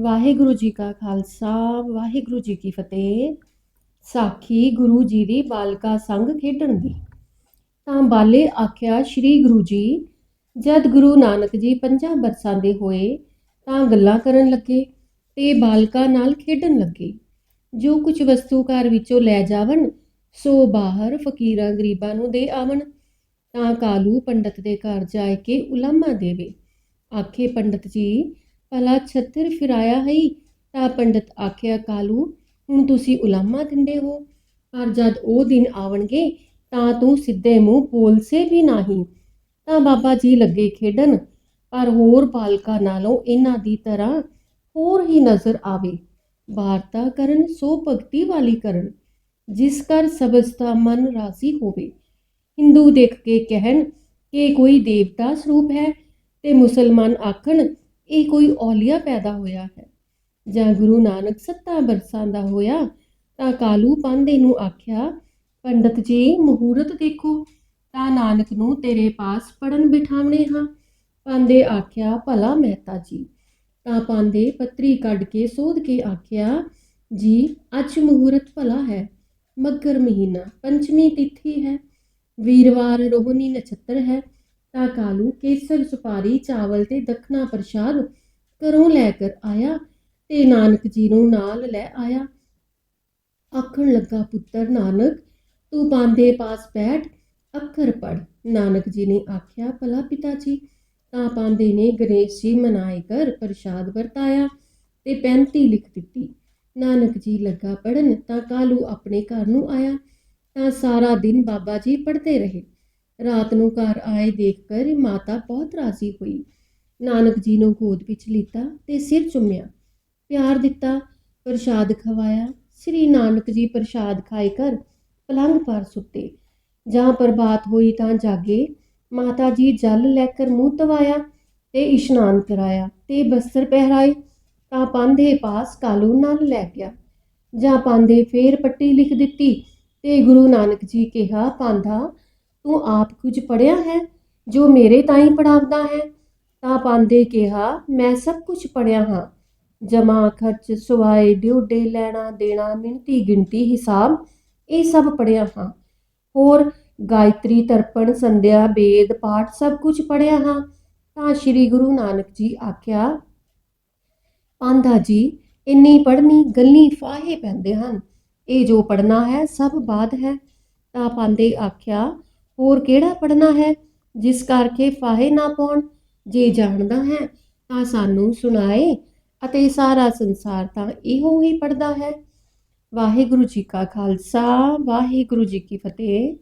ਵਾਹਿਗੁਰੂ ਜੀ ਕਾ ਖਾਲਸਾ, ਵਾਹਿਗੁਰੂ ਜੀ ਕੀ ਫਤਿਹ। ਸਾਖੀ ਗੁਰੂ ਜੀ ਦੀ ਬਾਲਕਾ ਸੰਗ ਖੇਡਣ ਦੀ। ਤਾਂ ਬਾਲੇ ਆਖਿਆ ਸ੍ਰੀ ਗੁਰੂ ਜੀ, ਜਦ ਗੁਰੂ ਨਾਨਕ ਜੀ ਪੰਜਾਂ ਬਰਸਾਂ ਦੇ ਹੋਏ, ਤਾਂ ਗੱਲਾਂ ਕਰਨ ਲੱਗੇ ਤੇ ਬਾਲਕਾ ਨਾਲ ਖੇਡਣ ਲੱਗੇ। ਜੋ ਕੁਝ ਵਸਤੂ ਘਰ ਵਿੱਚੋਂ ਲੈ ਜਾਵਣ, ਸੋ ਬਾਹਰ ਫਕੀਰਾਂ ਗਰੀਬਾਂ ਨੂੰ ਦੇ ਆਵਣ। ਤਾਂ ਕਾਲੂ ਪੰਡਤ ਦੇ ਘਰ ਜਾ ਕੇ ਉਲਾਮਾ ਦੇਵੇ। ਆਖੇ ਪੰਡਤ ਜੀ ਭਲਾ ਛੱਤਰ ਫਿਰਾਇਆ ਹੈ ਤਾਂ ਪੰਡਤ ਆਖਿਆ, ਕਾਲੂ, ਹੁਣ ਤੁਸੀਂ ਉਲਾਮਾ ਦਿੰਦੇ ਹੋ। ਪਰ ਜਦ ਉਹ ਦਿਨ ਆਵਣਗੇ ਤਾਂ ਤੂੰ ਸਿੱਧੇ ਮੂੰਹ ਬੋਲਸੇ ਵੀ ਨਹੀਂ। ਤਾਂ ਬਾਬਾ ਜੀ ਲੱਗੇ ਖੇਡਣ, ਪਰ ਹੋਰ ਬਾਲਕਾ ਨਾਲੋਂ ਇਹਨਾਂ ਦੀ ਤਰ੍ਹਾਂ ਹੋਰ ਹੀ ਨਜ਼ਰ ਆਵੇ। ਵਾਰਤਾ ਕਰਨ, ਸੋ ਭਗਤੀ ਵਾਲੀ ਕਰਨ, ਜਿਸ ਕਰ ਸਬਸਤਾ ਮਨ ਰਾਜ਼ੀ ਹੋਵੇ। ਹਿੰਦੂ ਦੇਖ ਕੇ ਕਹਿਣ ਕਿ ਕੋਈ ਦੇਵਤਾ ਸਰੂਪ ਹੈ ਤੇ ਮੁਸਲਮਾਨ ਆਖਣ ਇਹ ਕੋਈ ਔਲੀਆ ਪੈਦਾ ਹੋਇਆ ਹੈ। ਜਾਂ ਗੁਰੂ ਨਾਨਕ ਸੱਤਾ ਬਰਸਾਂ ਦਾ ਹੋਇਆ ਤਾਂ ਕਾਲੂ ਪਾਂਦੇ ਨੂੰ ਆਖਿਆ, ਪੰਡਤ ਜੀ, ਮਹੂਰਤ ਦੇਖੋ, ਤਾਂ ਨਾਨਕ ਨੂੰ ਤੇਰੇ ਪਾਸ ਪੜਨ ਬਿਠਾਉਣੇ ਹਾਂ। ਪਾਂਦੇ ਆਖਿਆ, ਭਲਾ ਮਹਿਤਾ ਜੀ। ਤਾਂ ਪਾਂਦੇ ਪੱਤਰੀ ਕੱਢ ਕੇ ਸੋਧ ਕੇ ਆਖਿਆ, ਜੀ, ਅੱਜ ਮਹੂਰਤ ਭਲਾ ਹੈ, ਮੱਗਰ ਮਹੀਨਾ, ਪੰਚਮੀ ਤਿਥੀ ਹੈ, ਵੀਰਵਾਰ ਰੋਹਣੀ ਨਛੱਤਰ ਹੈ ਤਾਂ ਕਾਲੂ ਕੇਸਰ, ਸੁਪਾਰੀ, ਚਾਵਲ ਤੇ ਦਖਣਾ ਪ੍ਰਸ਼ਾਦ ਘਰੋਂ ਲੈ ਕਰ ਆਇਆ ਤੇ ਨਾਨਕ ਜੀ ਨੂੰ ਨਾਲ ਲੈ ਆਇਆ। ਆਖਣ ਲੱਗਾ, ਪੁੱਤਰ ਨਾਨਕ, ਤੂੰ ਪਾਂਦੇ ਪਾਸ ਬੈਠ, ਅੱਖਰ ਪੜ ਨਾਨਕ ਜੀ ਨੇ ਆਖਿਆ, ਭਲਾ ਪਿਤਾ ਜੀ ਤਾਂ ਪਾਂਦੇ ਨੇ ਗਣੇਸ਼ ਜੀ ਮਨਾਏ ਕਰ ਪ੍ਰਸ਼ਾਦ ਵਰਤਾਇਆ ਤੇ 35 ਲਿਖ ਦਿੱਤੀ। ਨਾਨਕ ਜੀ ਲੱਗਾ ਪੜਨ ਤਾਂ ਕਾਲੂ ਆਪਣੇ ਘਰ ਨੂੰ ਆਇਆ। ਤਾਂ ਸਾਰਾ ਦਿਨ ਬਾਬਾ ਜੀ ਪੜ੍ਹਦੇ ਰਹੇ। ਰਾਤ ਨੂੰ ਘਰ ਆਏ ਦੇਖ ਕਰ ਮਾਤਾ ਬਹੁਤ ਰਾਜ਼ੀ ਹੋਈ। ਨਾਨਕ ਜੀ ਨੂੰ ਗੋਦ ਵਿੱਚ ਲੀਤਾ ਤੇ ਸਿਰ ਚੁੰਮਿਆ। ਪਿਆਰ ਦਿੱਤਾ, ਪ੍ਰਸ਼ਾਦ ਖਵਾਇਆ। ਸ੍ਰੀ ਨਾਨਕ ਜੀ ਪ੍ਰਸ਼ਾਦ ਖਾਏ ਕਰ ਪਲੰਗ ਪਰ ਸੁੱਤੇ। ਜਾਂ ਪ੍ਰਭਾਤ ਹੋਈ ਤਾਂ ਜਾਗੇ। ਮਾਤਾ ਜੀ ਜਲ ਲੈ ਕਰ ਮੂੰਹ ਧਵਾਇਆ ਤੇ ਇਸ਼ਨਾਨ ਕਰਾਇਆ ਤੇ ਬਸਤਰ ਪਹਿਰਾਏ। ਤਾਂ ਪਾਂਦੇ ਪਾਸ ਕਾਲੂ ਨਾਲ ਲੈ ਗਿਆ। ਜਾਂ ਪਾਂਦੇ ਫੇਰ ਪੱਟੀ ਲਿਖ ਦਿੱਤੀ ਤੇ ਗੁਰੂ ਨਾਨਕ ਜੀ ਕਿਹਾ, ਪਾਂਧਾ ਤੂੰ ਆਪ ਕੁਝ ਪੜਿਆ ਹੈ, ਜੋ ਮੇਰੇ ਤਾਈਂ ਪੜਾਵਦਾ ਹੈ? ਤਾਂ ਪਾਂਦੇ ਕਿਹਾ, ਮੈਂ ਸਭ ਕੁਝ ਪੜਿਆ ਹਾਂ। ਜਮਾ ਖਰਚ, ਸੁਆਏ ਡਿਉਡੇ ਲੈਣਾ, ਦੇਣਾ ਮਿੰਤੀ ਗਿਣਤੀ, ਹਿਸਾਬ, ਇਹ ਸਭ ਪੜਿਆ ਹਾਂ। ਹੋਰ ਗਾਇਤਰੀ, ਤਰਪਣ, ਸੰਧਿਆ, ਵੇਦ, ਪਾਠ ਸਭ ਕੁਝ ਪੜਿਆ ਹਾਂ। ਤਾਂ ਸ੍ਰੀ ਗੁਰੂ ਨਾਨਕ ਜੀ ਆਖਿਆ ਪਾਂਧਾ ਜੀ, ਇੰਨੀ ਪੜ੍ਹਨੀ ਗੱਲੀ ਫਾਹੇ ਪੈਂਦੇ ਹਨ। ਇਹ ਜੋ ਪੜਨਾ ਹੈ, ਸਭ ਬਾਦ ਹੈ। ਤਾਂ ਪਾਂਦੇ ਆਖਿਆ ਹੋਰ ਕਿਹੜਾ ਪੜਨਾ ਹੈ? ਜਿਸ ਕਰਕੇ ਫਾਹੇ ਨਾ ਪਾਉਣ। ਜੇ ਜਾਣਦਾ ਹੈ ਤਾਂ ਸਾਨੂੰ ਸੁਣਾਏ ਅਤੇ ਸਾਰਾ ਸੰਸਾਰ ਤਾਂ ਇਹੋ ਹੀ ਪੜਦਾ ਹੈ। ਵਾਹਿਗੁਰੂ ਜੀ ਕਾ ਖਾਲਸਾ, ਵਾਹਿਗੁਰੂ ਜੀ ਕੀ ਫਤਿਹ।